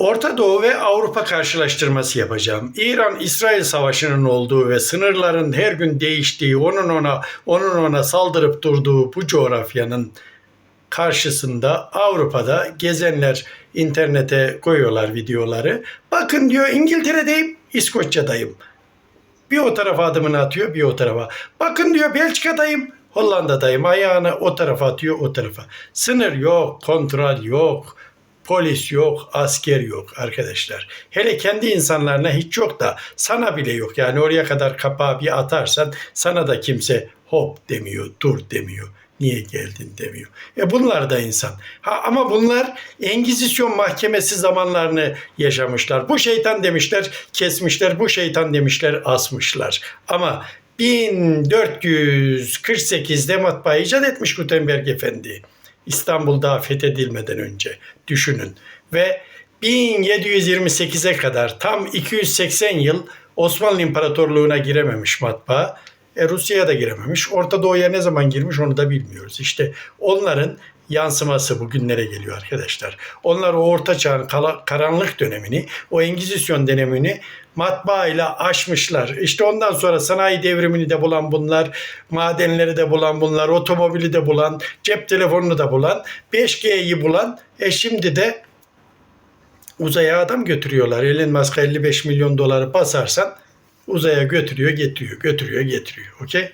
Orta Doğu ve Avrupa karşılaştırması yapacağım. İran-İsrail savaşının olduğu ve sınırların her gün değiştiği, onun ona onun ona saldırıp durduğu bu coğrafyanın karşısında Avrupa'da gezenler internete koyuyorlar videoları. Bakın diyor İngiltere'deyim, İskoçya'dayım. Bir o tarafa adımını atıyor, bir o tarafa. Bakın diyor Belçika'dayım, Hollanda'dayım. Ayağını o tarafa atıyor, o tarafa. Sınır yok, kontrol yok, polis yok, asker yok arkadaşlar. Hele kendi insanlarına hiç yok da sana bile yok. Yani oraya kadar kapağı bir atarsan sana da kimse hop demiyor, dur demiyor. Niye geldin demiyor. E bunlar da insan. Ha, ama bunlar Engizisyon mahkemesi zamanlarını yaşamışlar. Bu şeytan demişler, kesmişler. Bu şeytan demişler, asmışlar. Ama 1448'de matbaa icat etmiş Gutenberg Efendi. İstanbul daha fethedilmeden önce düşünün. Ve 1728'e kadar tam 280 yıl Osmanlı İmparatorluğu'na girememiş matbaa. E, Rusya'ya da girememiş. Orta Doğu'ya ne zaman girmiş onu da bilmiyoruz. İşte onların yansıması bugünlere geliyor arkadaşlar. Onlar o orta çağın karanlık dönemini, o Engizisyon dönemini matbaa ile aşmışlar. İşte ondan sonra sanayi devrimini de bulan bunlar, madenleri de bulan bunlar, otomobili de bulan, cep telefonunu da bulan, 5G'yi bulan, e şimdi de uzaya adam götürüyorlar. Elon Musk'a 55 milyon doları basarsan uzaya götürüyor, getiriyor, götürüyor, getiriyor. Okey?